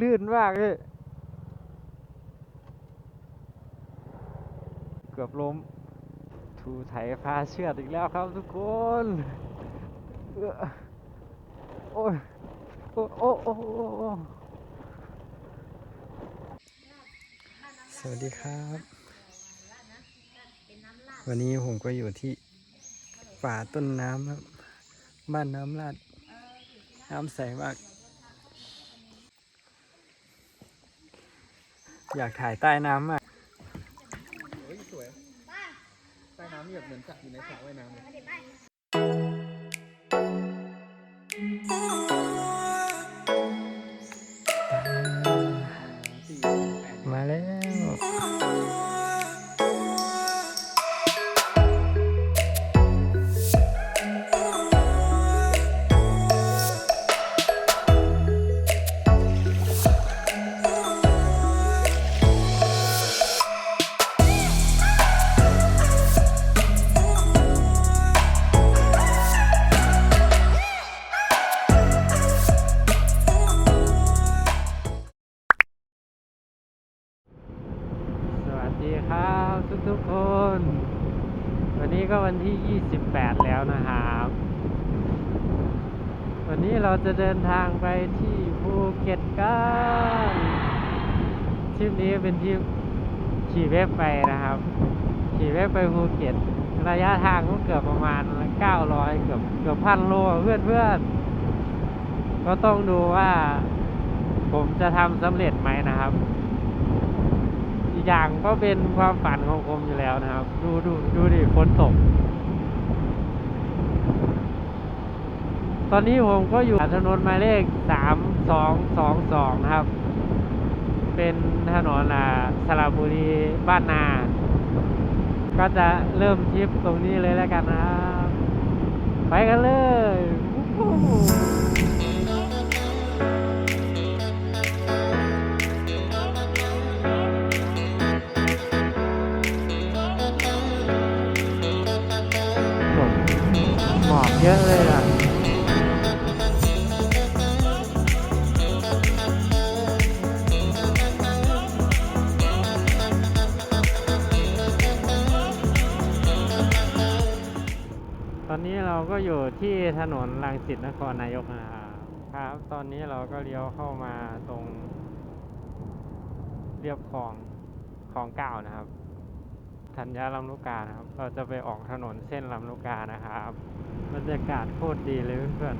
ลื่นมากเลยเกือบล้มถูไถพาเชือดอีกแล้วครับทุกคนโอ้ยโอ้โอ้โอ้สวัสดีครับ วันนี้ผมก็อยู่ที่ป่าต้นน้ำครับ บ้านน้ำลาด น้ำใสมาก อยากถ่ายใต้น้ำมาก เฮ้ยสวยใต้น้ำแบบเหมือนจับอยู่ในสระว่ายน้ำเลย เดินทางไปที่ภูเก็ตกันทริปนี้เป็นทริปขี่เว็บไปนะครับ ขี่เว็บไปภูเก็ต ระยะทางก็เกือบประมาณ 900 เกือบเกือบพันโลเพื่อนเพื่อนก็ต้องดูว่า ผมจะทำสำเร็จไหมนะครับ อีกอย่างก็เป็นความฝันของผมอยู่แล้วนะครับ ดูดูดูดิฝนตก ตอนนี้ผมก็อยู่ถนนหมายเลขสามสองสองสองนะครับ เป็นถนนอ่าสระบุรีบ้านนา ก็จะเริ่มทริปตรงนี้เลยแล้วกันนะครับ ไปกันเลยวู้ฮู้หมอกเยอะเลย อะตอนนี้เราก็อยู่ที่ถนนรังสิตนครนายกนะครับครับ ตอนนี้เราก็เลี้ยวเข้ามาตรงเรียบคลองคลองเก้านะครับ ธัญญาลำลูกกานะครับ เราจะไปออกถนนเส้นลำลูกกานะครับบรรยากาศโคตรดีเลยเพื่อน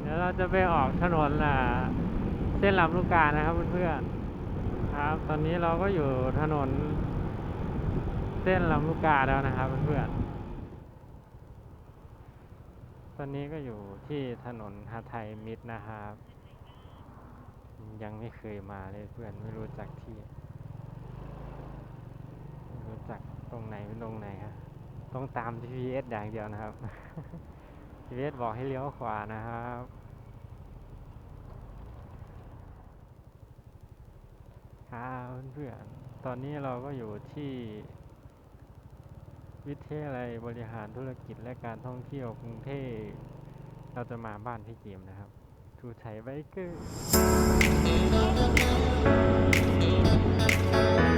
เดี๋ยวเราจะไปออกถนนอะเส้นลำลูกกานะครับเพื่อนๆครับ ตอนนี้เราก็อยู่ถนน เส้นลำลูกกาแล้วนะครับเพื่อนๆ ตอนนี้ก็อยู่ที่ถนนฮาไทยมิตรนะครับ ยังไม่เคยมาเลยเพื่อนไม่รู้จักที่ ไม่รู้จักตรงไหนเป็นตรงไหนครับต้องตาม GPS อย่างเดียวนะครับ GPS บอกให้เลี้ยวขวานะครับครับเพื่อนตอนนี้เราก็อยู่ที่ วิทยาลัยบริหารธุรกิจและการท่องเที่ยวกรุงเทพเราจะมาบ้านพี่เกมนะครับทูไถไบเกอร์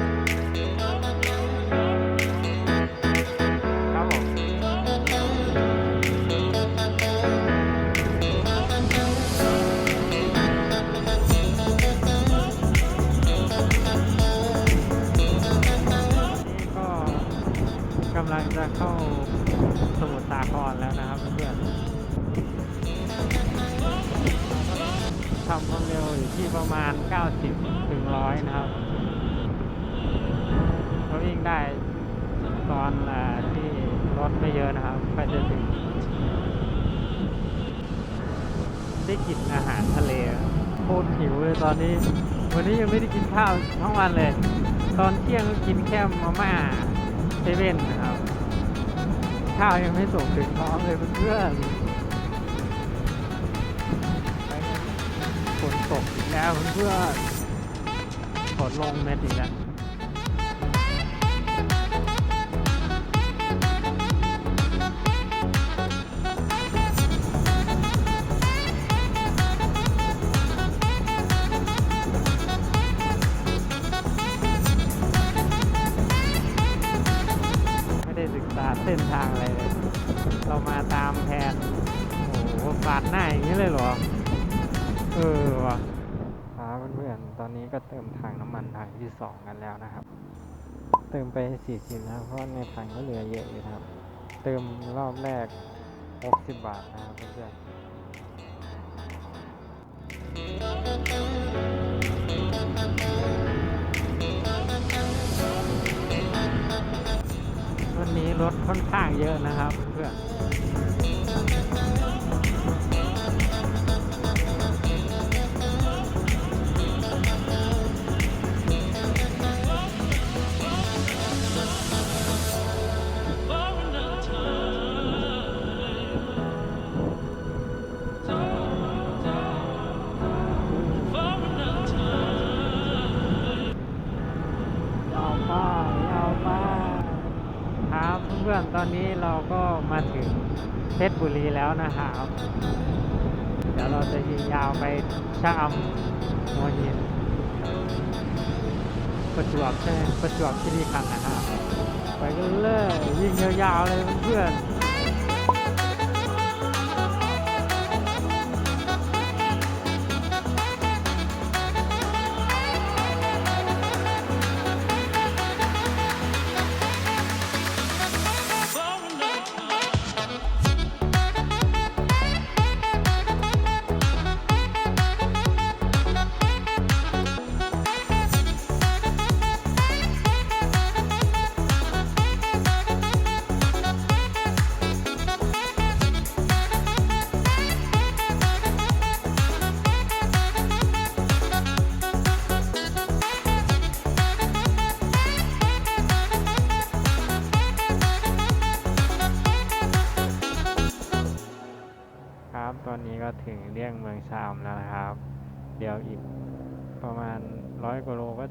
ตอนนี้วันนี้ยังไม่ได้กินข้าวทั้งวันเลย ตอนเที่ยงก็กินแค่มาม่าเซเว่นนะครับ ข้าวยังไม่ส่งถึงท้องเลยเพื่อนฝนตกอีกแล้วเพื่อนฝนลงเม็ดอีกแล้ว มถังน้ำมันถังที่สองกันแล้วนะครับ เติมไป 40นะครับเพราะในถังก็เหลือเยอะอยู่ครับ เติมรอบแรก 60 บาทนะครับเพื่อนวันนี้รถค่อนข้างเยอะนะครับเพื่อน เพชรบุรีแล้วนะครับเดี๋ยวเราจะยิงยาวไปชะอำหัวหินประจวบใช่ไหมประจวบที่นี่คันนะครับไปกันเลยยิงยาวๆเลยเพื่อน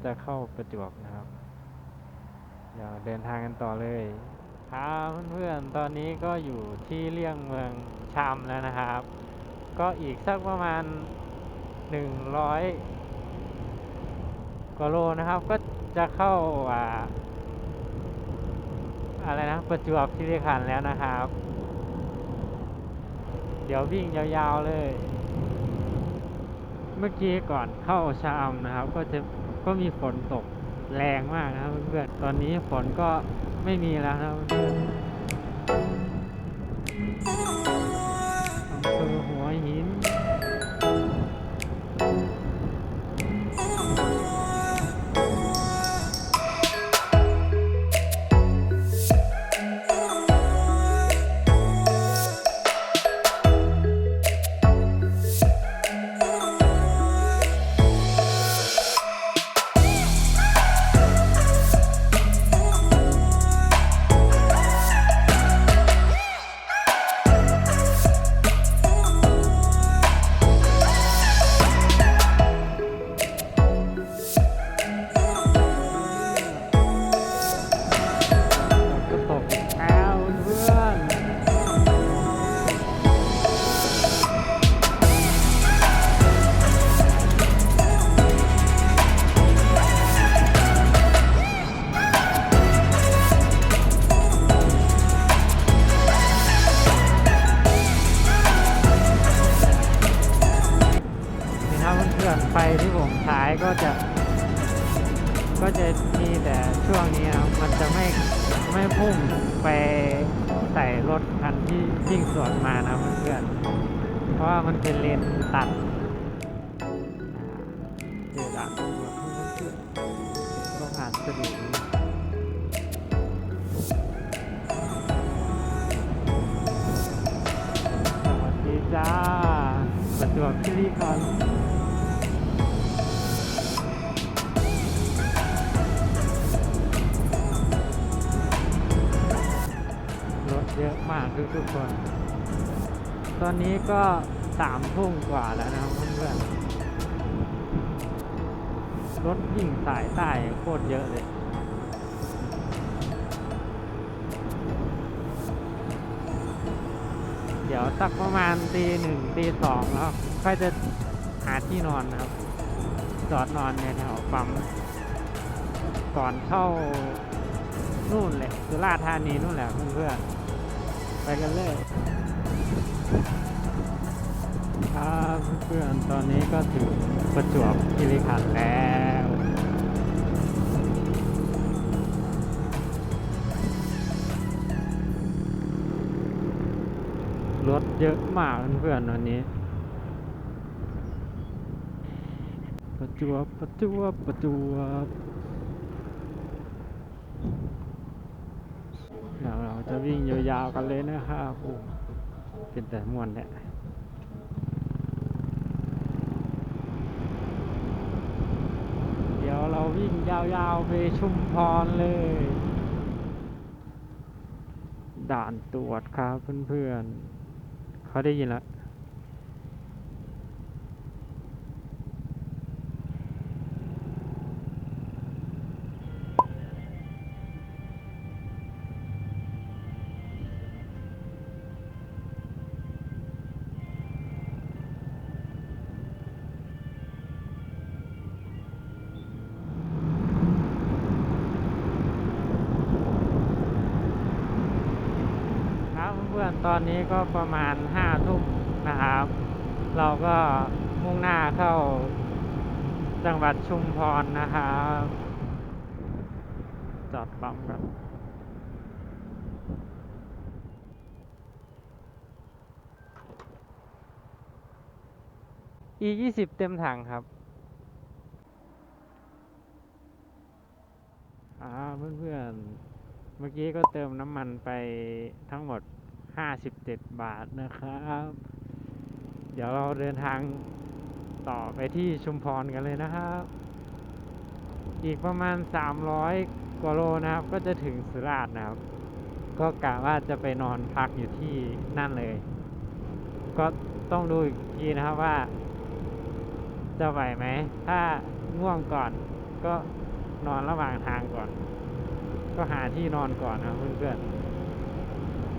จะเข้าประจวบนะครับ เดี๋ยวเดินทางกันต่อเลยครับเพื่อนๆตอนนี้ก็อยู่ที่เลี่ยงเมืองชามแล้วนะครับ ก็อีกสักประมาณหนึ่งร้อยกว่าโลนะครับ ก็จะเข้าอ่าอะไรนะประจวบคีรีขันแล้วนะครับ เดี๋ยววิ่งยาวๆเลย เมื่อกี้ก่อนเข้าชะอำนะครับ ก็จะ ก็มีฝนตกแรงมากนะครับเพื่อนๆตอนนี้ฝนก็ไม่มีแล้วนะครับเพื่อน วิ่งสวนมานะเพื่อนเพราะว่ามันเป็นเลนตัดเจอดาตัวเพื่อนๆต้องอ่านสะดุดสวัสดีจ้าประจวบคีรีขันรถเยอะมากทุกทุกๆคน ตอนนี้ก็สามทุ่มกว่าแล้วนะครับเพื่อนรถยิ่งสายใต้โคตรเยอะเลย เดี๋ยวสักประมาณตีหนึ่งตีสองแล้วค่อยจะหาที่นอนนะครับ จอดนอนในแถวปั๊มก่อนเข้านู่นเลยสุราษฎร์ธานีนู่นแหละเพื่อนๆไปกันเลย ครับเพื่อนตอนนี้ก็ถึงประจวบคีรีขันธ์แล้วรถเยอะมากเพื่อนวันนี้ ประจวบประจวบประจวบเราจะวิ่งยาวๆกันเลยนะครับผม เป็นแต่มวนแหละเดี๋ยวเราวิ่งยาวๆไปชุมพรเลย ด่านตรวจครับเพื่อนๆเขาได้ยินแล้ว ตอนนี้ก็ประมาณห้าทุ่มนะครับ เราก็มุ่งหน้าเข้าจังหวัดชุมพรนะครับจอดปั๊มกันอียี่สิบเต็มถังครับอ่าเพื่อนๆเมื่อกี้ก็เติมน้ำมันไปทั้งหมด 57บาทนะครับ เดี๋ยวเราเดินทางต่อไปที่ชุมพรกันเลยนะครับ อีกประมาณ300กว่าโลนะครับ ก็จะถึงสุราษฎร์นะครับ ก็กะว่าจะไปนอนพักอยู่ที่นั่นเลย ก็ต้องดูอีกทีนะครับว่า จะไหวไหม ถ้าง่วงก่อนก็นอนระหว่างทางก่อน ก็หาที่นอนก่อนนะเพื่อนๆ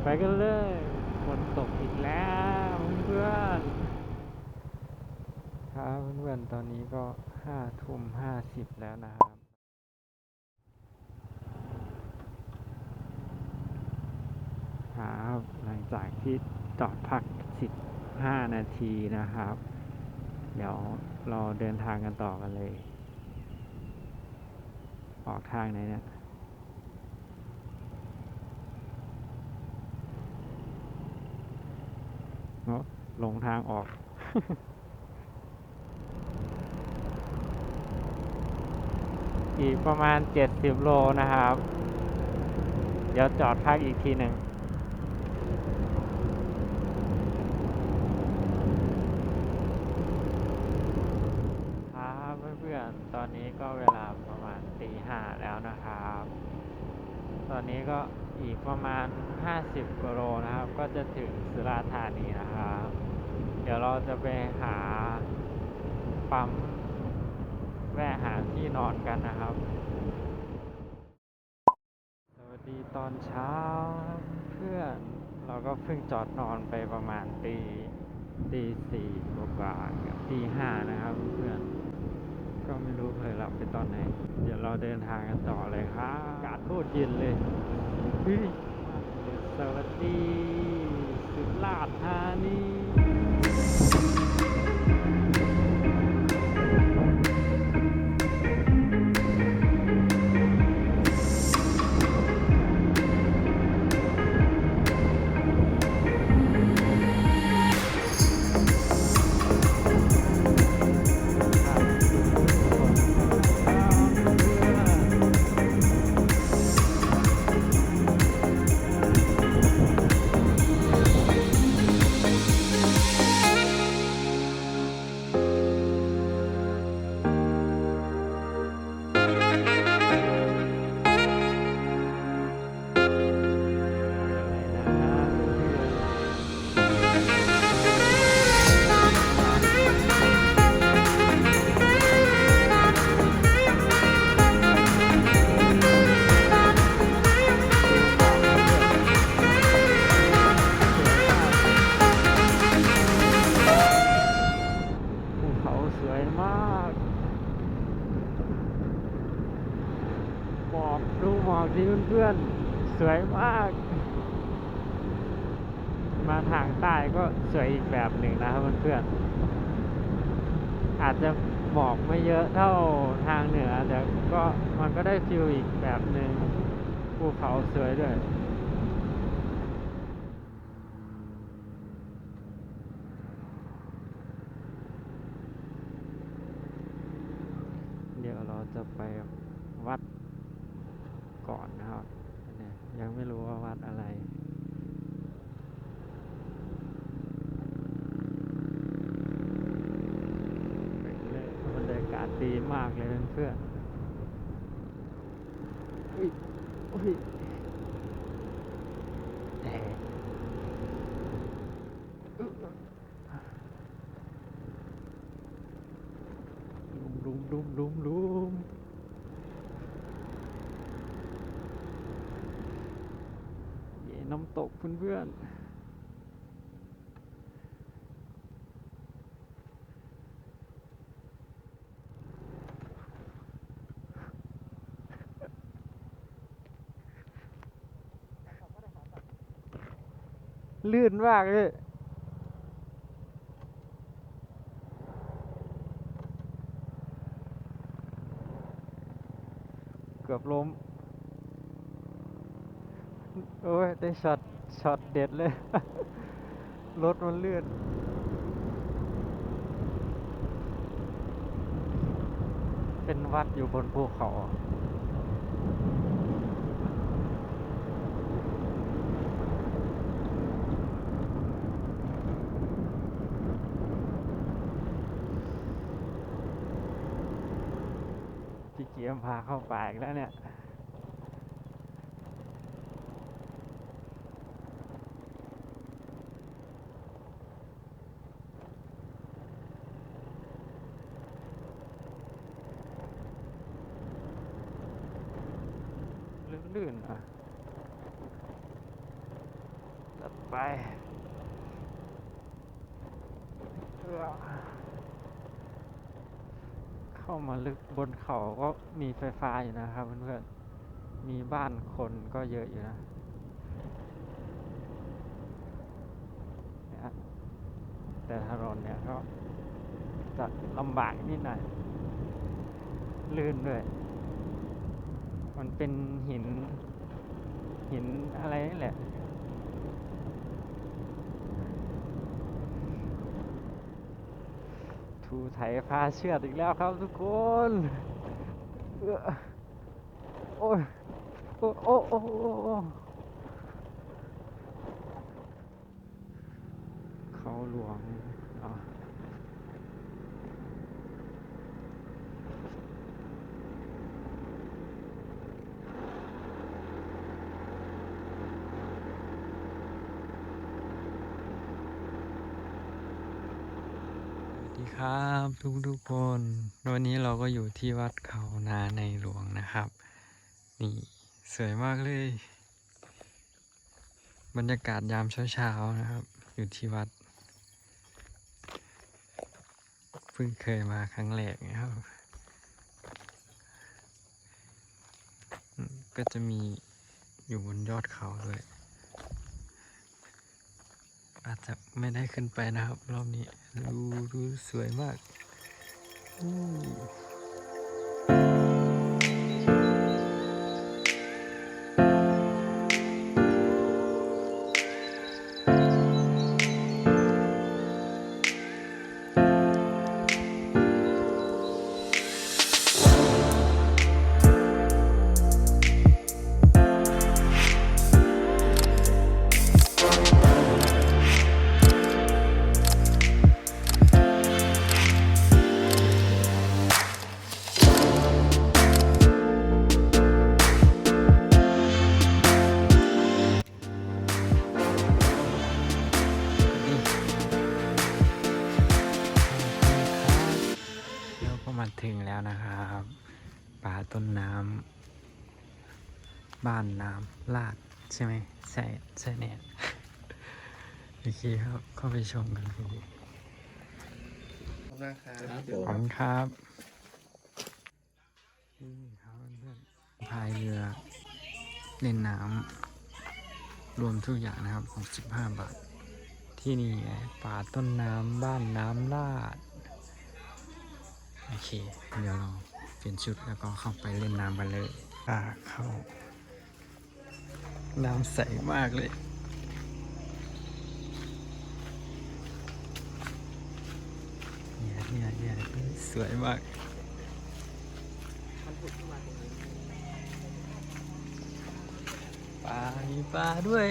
ไปกันเลยฝนตกอีกแล้วเพื่อนครับเพื่อนๆตอนนี้ก็ห้าทุ่มห้าสิบแล้วนะครับครับหลังจากที่จอดพักสิบห้านาทีนะครับ เดี๋ยวเราเดินทางกันต่อกันเลย ออกทางไหนเนี่ย เนาะลงทางออก อีกประมาณเจ็ดสิบโลนะครับ เดี๋ยวจอดพักอีกทีหนึ่งครับเพื่อนๆ ตอนนี้ก็เวลาประมาณตีห้าแล้วนะครับ ตอนนี้ก็อีกประมาณ 50กิโลนะครับ ก็จะถึงสุราษฎร์ธานีนะครับ เดี๋ยวเราจะไปหาปั๊มแวะหาที่นอนกันนะครับ สวัสดีตอนเช้าครับเพื่อนเราก็เพิ่งจอดนอนไปประมาณตีตีสี่กว่าๆเกับตีห้านะครับเพื่อนก็ไม่รู้เคยหลับไปตอนไหน เดี๋ยวเราเดินทางกันต่อเลยครับอากาศโคตรเย็นเลยเฮ้ยส วัสดีสุราษฎร์ธานี เขาสวยด้วยเดี๋ยวเราจะไปวัดก่อนนะครับยังไม่รู้ว่าวัดอะไรบรรยากาศดีมากเลยเพื่อนๆอุ้ย อุ้ยแหม่อึ๊ะลุมลุมลุมลุมเย่น้ำตกเพื่อนๆ ลื่นมากเลยเกือบล้ม โอ้ย ได้ช็อตช็อตเด็ดเลย รถมันเลื่อนเป็นวัดอยู่บนภูเขาอะ พี่เกีย มพาเข้าป่าอีกแล้วเนี่ย ลื่นๆอะจัดไปเอื้อ เข้ามาลึกบนเขาก็มีไฟฟ้าอยู่นะครับเพื่อนๆ มีบ้านคนก็เยอะอยู่นะเนี่ยแต่ถนนเนี่ยก็จะลำบากนิดหน่อย ลื่นด้วย มันเป็นหิน หินอะไรนี่แหละ ถูไถพาเชือดอีกแล้วครับทุกคนเออโอ้ยโอ้โอ้โอ้โอ้โอ้เขาหลวงอะสวัส ดีครับทุกทุกคน วันนี้เราก็อยู่ที่วัดเขานาในหลวงนะครับ นี่สวยมากเลย บรรยากาศยามเช้าๆนะครับ อยู่ที่วัด เพิ่งเคยมาครั้งแรกนะครับก็จะมีอยู่บนยอดเขาด้วย อาจจะไม่ได้ขึ้นไปนะครับ รอบนี้ ดูดูสวยมาก ช่ไหมใช่ใช่แน่โอเคครับเข้าไปชมกันดูขอบคุณนะครับขอบคุณครับนี่ครับเพื่อนๆพายเรือเล่นน้ำรวมทุกอย่างนะครับ65บาท ที่นี่ไงป่าต้นน้ำบ้านน้ำลาด โอเค เดี๋ยวเราเปลี่ยนชุดแล้วก็เข้าไปเล่นน้ำกันเลยอ่าเข้า น้ำใสมากเลย เนี่ยเนี่ยเนี่ยสวยมากปลามีปลาด้วย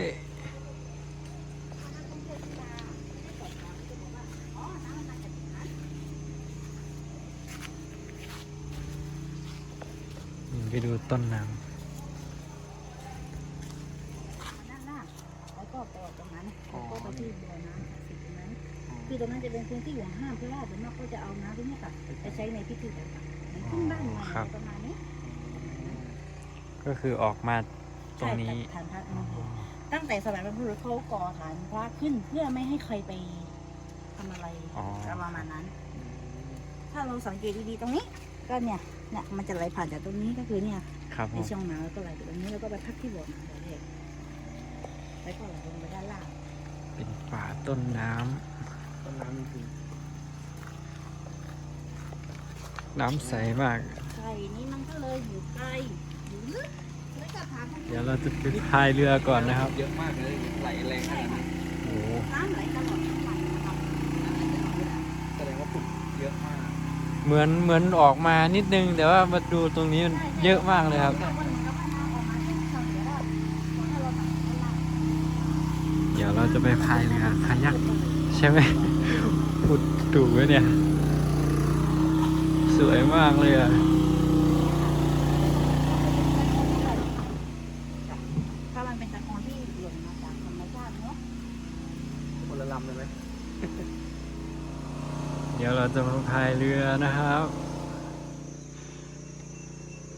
ไปดูต้นน้นั่นน่ะแล้วก็ไปออกตรงนั้นแล้วก็ไปที่บ่อน้ำศักดิ์สิทธิ์ตรงนั้น คือ ตรงนั้นจะเป็นพื้นที่ห่วงห้ามเพราะว่าส่วนมากก็จะเอาน้ำที่นี่ค่ะไปใช้ในพิธีต่างๆในขึ้นบ้านใหม่อะไรประมาณนี้ำก็คือออกมาตรงนี้ ใช่ฐานพระอันนี้ตั้งแต่สมัยบรรพบุรุษเขาก่อฐานพระขึ้นเพื่อไม่ให้ใครไปทำอะไรอ๋อ ประมาณนั้น ถ้าเราสังเกตดีๆตรงนี้ ก็เนี่ยเนี่ยมันจะไหลผ่านจากตรงนี้ก็คือเนี่ย ครับผในมช่องน้ำแล้วก็ไหลไปตรงนี้แล้วก็ไปพักที่บ่อน้ำบ่อแรกแล้วก็ไหลลงไปด้านล่างเป็นป่าต้นน้ ต้นน้ำจริงำน้ำใสมาก ไก่นี้มันก็เลยอยู่ไกลอยู่ลึกแล้วก็ทางมันเดี๋ยวเราจะไปพายเรือก่อนนะครับ เยอะมากเลยไหลแรงขใช่นาดค่ะนี้โอ้โหน้ำไหลตลอดทั้งวันนะครับน้ำไหลตลอดเวลาแสดงว่าฝุ่นเยอะมากเหมือนเหมือนออกมานิดนึง แต่ว่ามาดูตรงนี้มันเยอะมากเลยครับแต่ว่าเหมือนกับว่าน้ำออกมาที่ทางเดี๋ยวว่าถ้าเราทำข้างล่างเดี๋ยวเราจะไปพายเรือคายักใช่ไหม อุดถูกไหมเนี่ย สวยมากเลยอะถ้ามันเป็นตะกอนที่หล่นมาจากธรรมชาติเนาะคนละลำเลยไหมเดี๋ยวเราจะมาพายเรือนะครับ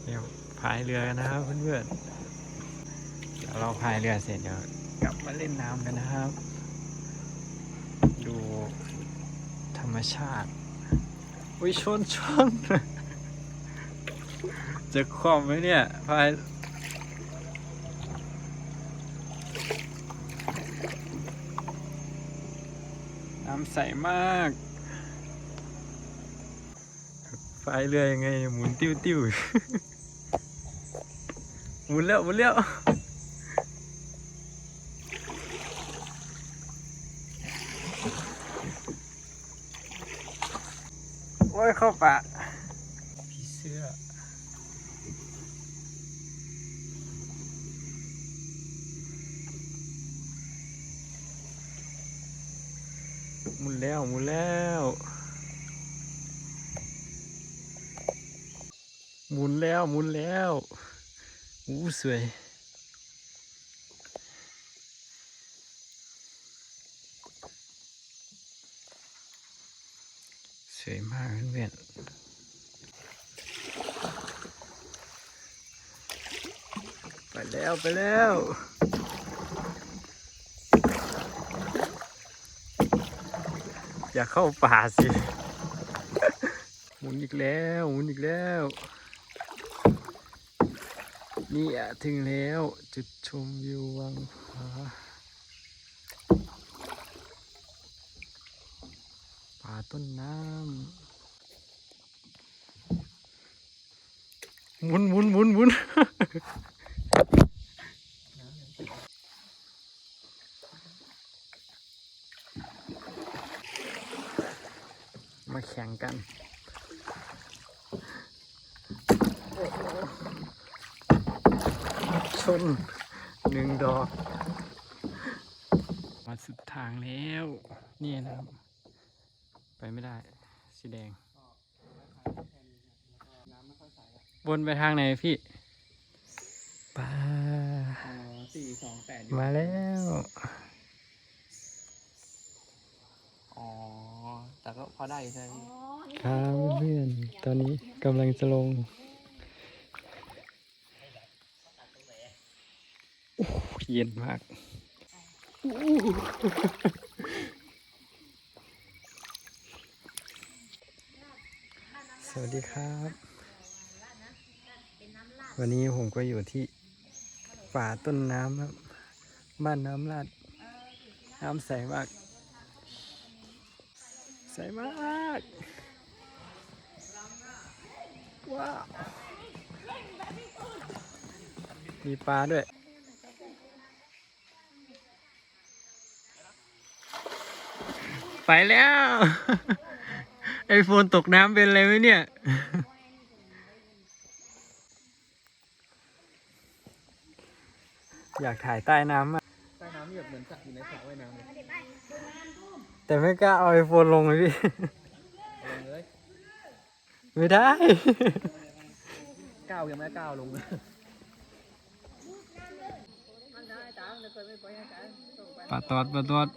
เดี๋ยวพายเรือกันนะครับเพื่อนๆเดี๋ยวเราพายเรือเสร็จเดี๋ยวกลับมาเล่นน้ำกันนะครับ ดูธรร มชาติ อุ้ยชนชน จะคว่ำไหมเนี่ยพายน้ำใสมากพายเรือยังไงหมุนติ้วติ้วหมุนแล้วหมุนแล้ว อ้ยเข้าปะผีเสื้อหมุนแล้วหมุนแล้วหมุนแล้วหมุนแล้วอู้สวยสวยมากเพื่อนๆไปแล้วไปแล้วอย่าเข้าป่าสิหมุนอีกแล้วหมุนอีกแล้ว นี่อะถึงแล้วจุดชมวิววังผาป่าต้นน้ำ หมุนหมุนหมุนหมุนมาแข่งกันชนหนึ่งดอก มาสุดทางแล้วนี่นะครับ ไปไม่ได้ สีแดง วนไปทางไหนพี่ปลาอ๋อสี่สองแปดมาแล้ว อ๋อ แต่ก็พอได้ใช่ไหมครับเพื่อน ตอนนี้กำลังจะลงโอ้โหเย็นมาก สวัสดีครับ วันนี้ผมก็อยู่ที่ป่าต้นน้ำครับ บ้านน้ำลาด น้ำใสมาก ใสมาก ว้าว มีปลาด้วยไปแล้ว ไอโฟนตกน้ำเป็นอะไรไหมเนี่ย อยากถ่ายใต้น้ำอะใต้น้ำนี่แบบเหมือนสัตว์อยู่ในสระว่ายน้ำเลยแต่ไม่กล้าเอาไอโฟนลงเลยพี่ ลงเลยไม่ได้ ก้าวยังไม่ก้าวลงเลยปลาตอดปลาตอด